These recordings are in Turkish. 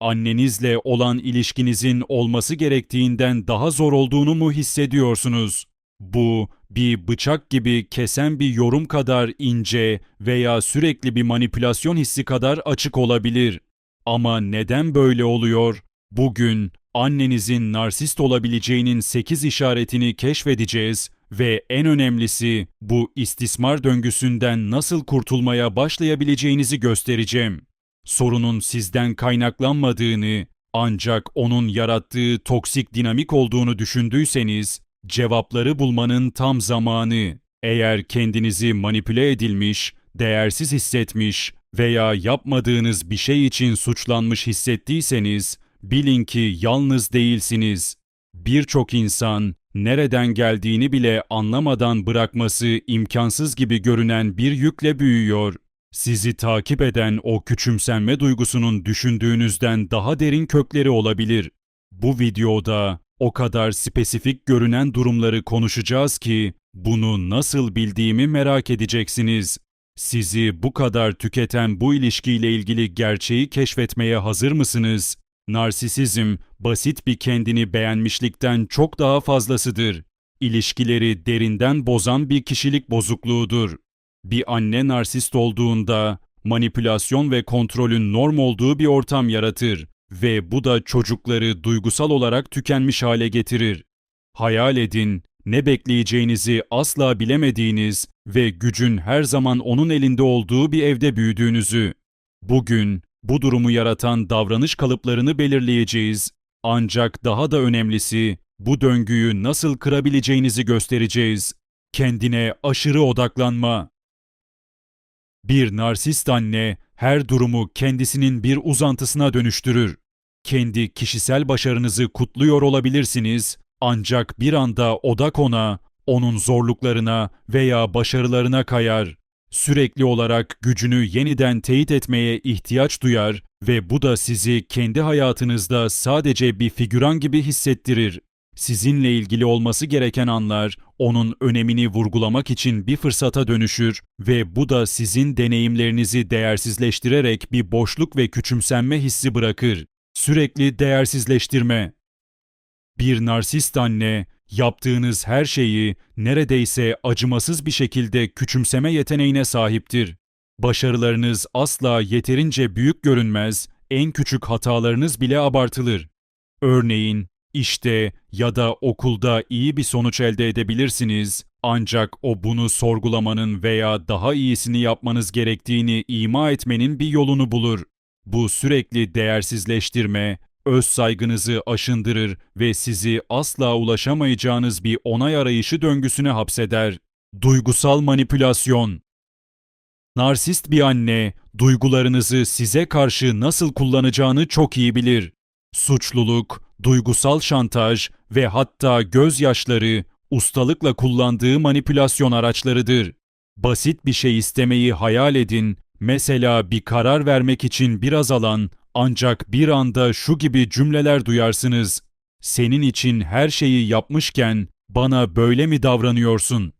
Annenizle olan ilişkinizin olması gerektiğinden daha zor olduğunu mu hissediyorsunuz? Bu bir bıçak gibi kesen bir yorum kadar ince veya sürekli bir manipülasyon hissi kadar açık olabilir. Ama neden böyle oluyor? Bugün annenizin narsist olabileceğinin 8 işaretini keşfedeceğiz ve en önemlisi bu istismar döngüsünden nasıl kurtulmaya başlayabileceğinizi göstereceğim. Sorunun sizden kaynaklanmadığını ancak onun yarattığı toksik dinamik olduğunu düşündüyseniz cevapları bulmanın tam zamanı. Eğer kendinizi manipüle edilmiş, değersiz hissetmiş veya yapmadığınız bir şey için suçlanmış hissettiyseniz bilin ki yalnız değilsiniz. Birçok insan nereden geldiğini bile anlamadan bırakması imkansız gibi görünen bir yükle büyüyor. Sizi takip eden o küçümsenme duygusunun düşündüğünüzden daha derin kökleri olabilir. Bu videoda o kadar spesifik görünen durumları konuşacağız ki bunu nasıl bildiğimi merak edeceksiniz. Sizi bu kadar tüketen bu ilişkiyle ilgili gerçeği keşfetmeye hazır mısınız? Narsisizm basit bir kendini beğenmişlikten çok daha fazlasıdır. İlişkileri derinden bozan bir kişilik bozukluğudur. Bir anne narsist olduğunda manipülasyon ve kontrolün norm olduğu bir ortam yaratır ve bu da çocukları duygusal olarak tükenmiş hale getirir. Hayal edin, ne bekleyeceğinizi asla bilemediğiniz ve gücün her zaman onun elinde olduğu bir evde büyüdüğünüzü. Bugün bu durumu yaratan davranış kalıplarını belirleyeceğiz. Ancak daha da önemlisi bu döngüyü nasıl kırabileceğinizi göstereceğiz. Kendine aşırı odaklanma. Bir narsist anne her durumu kendisinin bir uzantısına dönüştürür. Kendi kişisel başarınızı kutluyor olabilirsiniz ancak bir anda odak ona, onun zorluklarına veya başarılarına kayar. Sürekli olarak gücünü yeniden teyit etmeye ihtiyaç duyar ve bu da sizi kendi hayatınızda sadece bir figüran gibi hissettirir. Sizinle ilgili olması gereken anlar onun önemini vurgulamak için bir fırsata dönüşür ve bu da sizin deneyimlerinizi değersizleştirerek bir boşluk ve küçümsenme hissi bırakır. Sürekli değersizleştirme. Bir narsist anne yaptığınız her şeyi neredeyse acımasız bir şekilde küçümseme yeteneğine sahiptir. Başarılarınız asla yeterince büyük görünmez, en küçük hatalarınız bile abartılır. Örneğin işte ya da okulda iyi bir sonuç elde edebilirsiniz ancak o bunu sorgulamanın veya daha iyisini yapmanız gerektiğini ima etmenin bir yolunu bulur. Bu sürekli değersizleştirme, öz saygınızı aşındırır ve sizi asla ulaşamayacağınız bir onay arayışı döngüsüne hapseder. Duygusal manipülasyon Narsist bir anne, duygularınızı size karşı nasıl kullanacağını çok iyi bilir. Suçluluk, duygusal şantaj ve hatta gözyaşları ustalıkla kullandığı manipülasyon araçlarıdır. Basit bir şey istemeyi hayal edin. Mesela bir karar vermek için biraz alan ancak bir anda şu gibi cümleler duyarsınız. Senin için her şeyi yapmışken bana böyle mi davranıyorsun?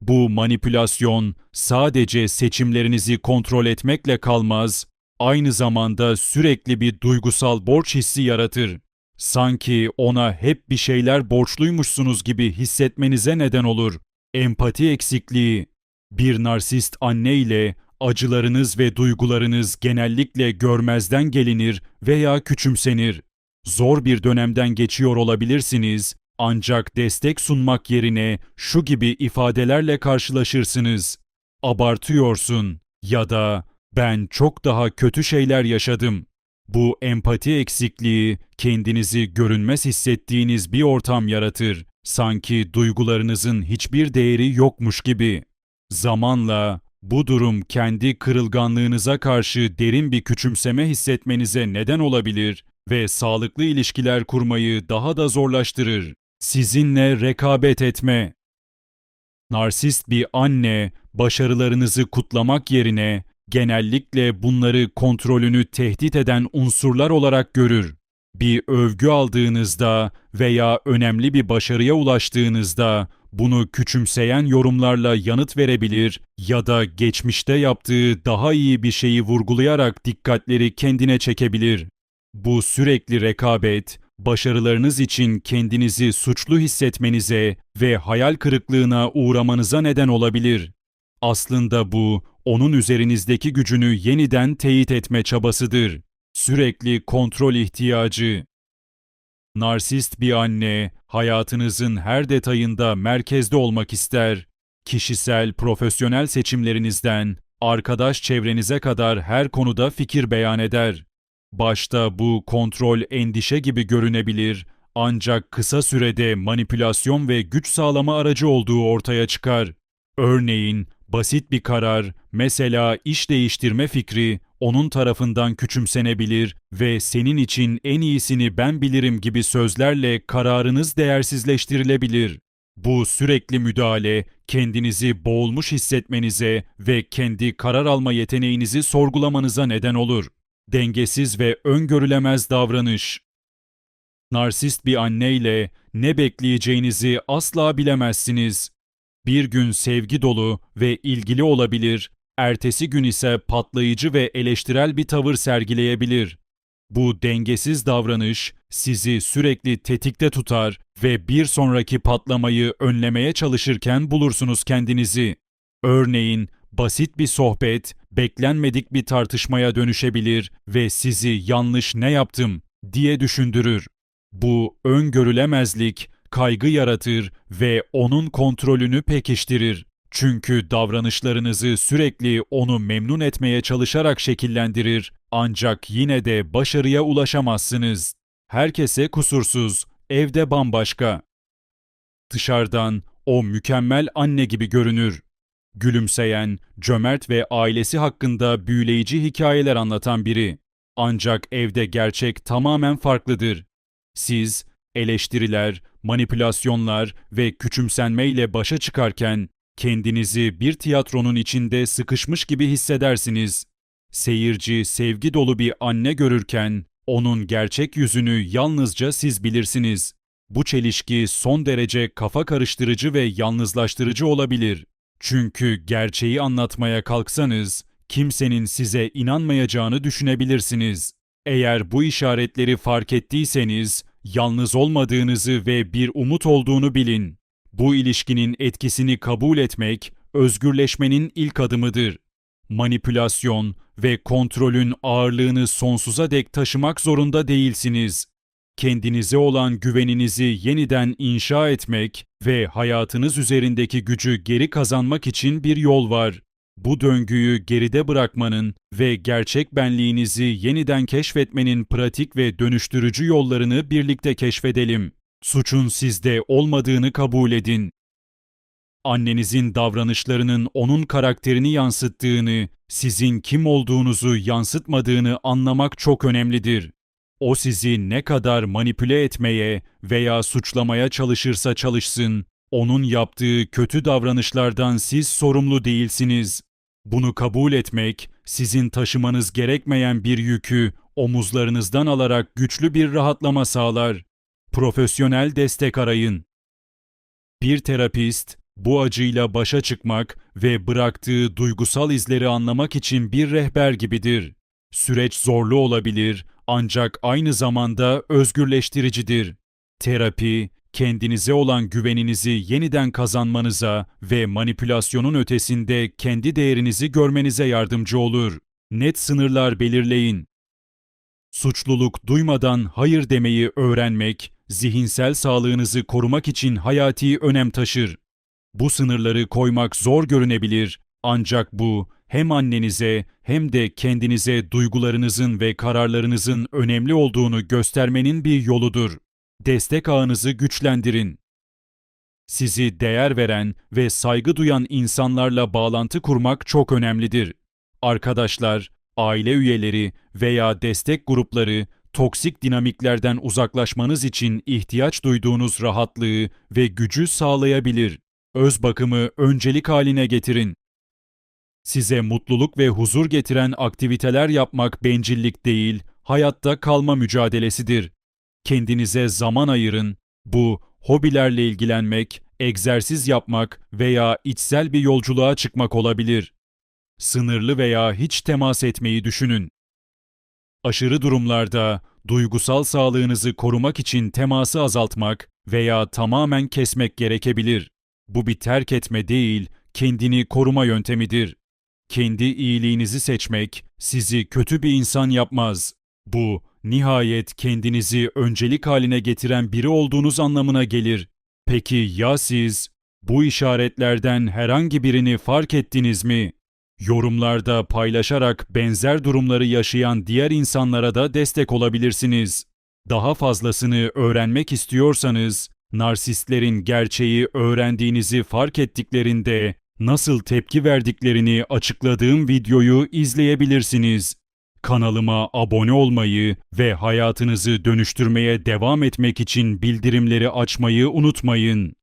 Bu manipülasyon sadece seçimlerinizi kontrol etmekle kalmaz, aynı zamanda sürekli bir duygusal borç hissi yaratır. Sanki ona hep bir şeyler borçluymuşsunuz gibi hissetmenize neden olur. Empati eksikliği. Bir narsist anne ile acılarınız ve duygularınız genellikle görmezden gelinir veya küçümsenir. Zor bir dönemden geçiyor olabilirsiniz ancak destek sunmak yerine şu gibi ifadelerle karşılaşırsınız. Abartıyorsun ya da ben çok daha kötü şeyler yaşadım. Bu empati eksikliği kendinizi görünmez hissettiğiniz bir ortam yaratır. Sanki duygularınızın hiçbir değeri yokmuş gibi. Zamanla bu durum kendi kırılganlığınıza karşı derin bir küçümseme hissetmenize neden olabilir ve sağlıklı ilişkiler kurmayı daha da zorlaştırır. Sizinle rekabet etme. Narsist bir anne başarılarınızı kutlamak yerine genellikle bunları kontrolünü tehdit eden unsurlar olarak görür. Bir övgü aldığınızda veya önemli bir başarıya ulaştığınızda bunu küçümseyen yorumlarla yanıt verebilir ya da geçmişte yaptığı daha iyi bir şeyi vurgulayarak dikkatleri kendine çekebilir. Bu sürekli rekabet, başarılarınız için kendinizi suçlu hissetmenize ve hayal kırıklığına uğramanıza neden olabilir. Aslında bu, onun üzerinizdeki gücünü yeniden teyit etme çabasıdır. Sürekli kontrol ihtiyacı. Narsist bir anne, hayatınızın her detayında merkezde olmak ister. Kişisel, profesyonel seçimlerinizden, arkadaş çevrenize kadar her konuda fikir beyan eder. Başta bu kontrol endişe gibi görünebilir ancak kısa sürede manipülasyon ve güç sağlama aracı olduğu ortaya çıkar. Örneğin basit bir karar, mesela iş değiştirme fikri onun tarafından küçümsenebilir ve senin için en iyisini ben bilirim gibi sözlerle kararınız değersizleştirilebilir. Bu sürekli müdahale kendinizi boğulmuş hissetmenize ve kendi karar alma yeteneğinizi sorgulamanıza neden olur. Dengesiz ve öngörülemez davranış. Narsist bir anneyle ne bekleyeceğinizi asla bilemezsiniz. Bir gün sevgi dolu ve ilgili olabilir, ertesi gün ise patlayıcı ve eleştirel bir tavır sergileyebilir. Bu dengesiz davranış sizi sürekli tetikte tutar ve bir sonraki patlamayı önlemeye çalışırken bulursunuz kendinizi. Örneğin basit bir sohbet beklenmedik bir tartışmaya dönüşebilir ve sizi yanlış ne yaptım diye düşündürür. Bu öngörülemezlik kaygı yaratır ve onun kontrolünü pekiştirir. Çünkü davranışlarınızı sürekli onu memnun etmeye çalışarak şekillendirir ancak yine de başarıya ulaşamazsınız. Herkese kusursuz, evde bambaşka. Dışarıdan o mükemmel anne gibi görünür. Gülümseyen, cömert ve ailesi hakkında büyüleyici hikayeler anlatan biri. Ancak evde gerçek tamamen farklıdır. Siz eleştiriler, manipülasyonlar ve küçümsenmeyle başa çıkarken kendinizi bir tiyatronun içinde sıkışmış gibi hissedersiniz. Seyirci sevgi dolu bir anne görürken onun gerçek yüzünü yalnızca siz bilirsiniz. Bu çelişki son derece kafa karıştırıcı ve yalnızlaştırıcı olabilir. Çünkü gerçeği anlatmaya kalksanız kimsenin size inanmayacağını düşünebilirsiniz. Eğer bu işaretleri fark ettiyseniz yalnız olmadığınızı ve bir umut olduğunu bilin. Bu ilişkinin etkisini kabul etmek özgürleşmenin ilk adımıdır. Manipülasyon ve kontrolün ağırlığını sonsuza dek taşımak zorunda değilsiniz. Kendinize olan güveninizi yeniden inşa etmek ve hayatınız üzerindeki gücü geri kazanmak için bir yol var. Bu döngüyü geride bırakmanın ve gerçek benliğinizi yeniden keşfetmenin pratik ve dönüştürücü yollarını birlikte keşfedelim. Suçun sizde olmadığını kabul edin. Annenizin davranışlarının onun karakterini yansıttığını, sizin kim olduğunuzu yansıtmadığını anlamak çok önemlidir. O sizi ne kadar manipüle etmeye veya suçlamaya çalışırsa çalışsın, onun yaptığı kötü davranışlardan siz sorumlu değilsiniz. Bunu kabul etmek, sizin taşımanız gerekmeyen bir yükü omuzlarınızdan alarak güçlü bir rahatlama sağlar. Profesyonel destek arayın. Bir terapist, bu acıyla başa çıkmak ve bıraktığı duygusal izleri anlamak için bir rehber gibidir. Süreç zorlu olabilir ancak aynı zamanda özgürleştiricidir. Terapi, kendinize olan güveninizi yeniden kazanmanıza ve manipülasyonun ötesinde kendi değerinizi görmenize yardımcı olur. Net sınırlar belirleyin. Suçluluk duymadan hayır demeyi öğrenmek, zihinsel sağlığınızı korumak için hayati önem taşır. Bu sınırları koymak zor görünebilir ancak bu hem annenize hem de kendinize duygularınızın ve kararlarınızın önemli olduğunu göstermenin bir yoludur. Destek ağınızı güçlendirin. Sizi değer veren ve saygı duyan insanlarla bağlantı kurmak çok önemlidir. Arkadaşlar, aile üyeleri veya destek grupları toksik dinamiklerden uzaklaşmanız için ihtiyaç duyduğunuz rahatlığı ve gücü sağlayabilir. Öz bakımı öncelik haline getirin. Size mutluluk ve huzur getiren aktiviteler yapmak bencillik değil, hayatta kalma mücadelesidir. Kendinize zaman ayırın. Bu hobilerle ilgilenmek, egzersiz yapmak veya içsel bir yolculuğa çıkmak olabilir. Sınırlı veya hiç temas etmeyi düşünün. Aşırı durumlarda Duygusal sağlığınızı korumak için teması azaltmak veya tamamen kesmek gerekebilir. Bu bir terk etme değil, kendini koruma yöntemidir. Kendi iyiliğinizi seçmek sizi kötü bir insan yapmaz. Bu nihayet kendinizi öncelik haline getiren biri olduğunuz anlamına gelir. Peki ya siz? Bu işaretlerden herhangi birini fark ettiniz mi? Yorumlarda paylaşarak benzer durumları yaşayan diğer insanlara da destek olabilirsiniz. Daha fazlasını öğrenmek istiyorsanız, narsistlerin gerçeği öğrendiğinizi fark ettiklerinde nasıl tepki verdiklerini açıkladığım videoyu izleyebilirsiniz. Kanalıma abone olmayı ve hayatınızı dönüştürmeye devam etmek için bildirimleri açmayı unutmayın.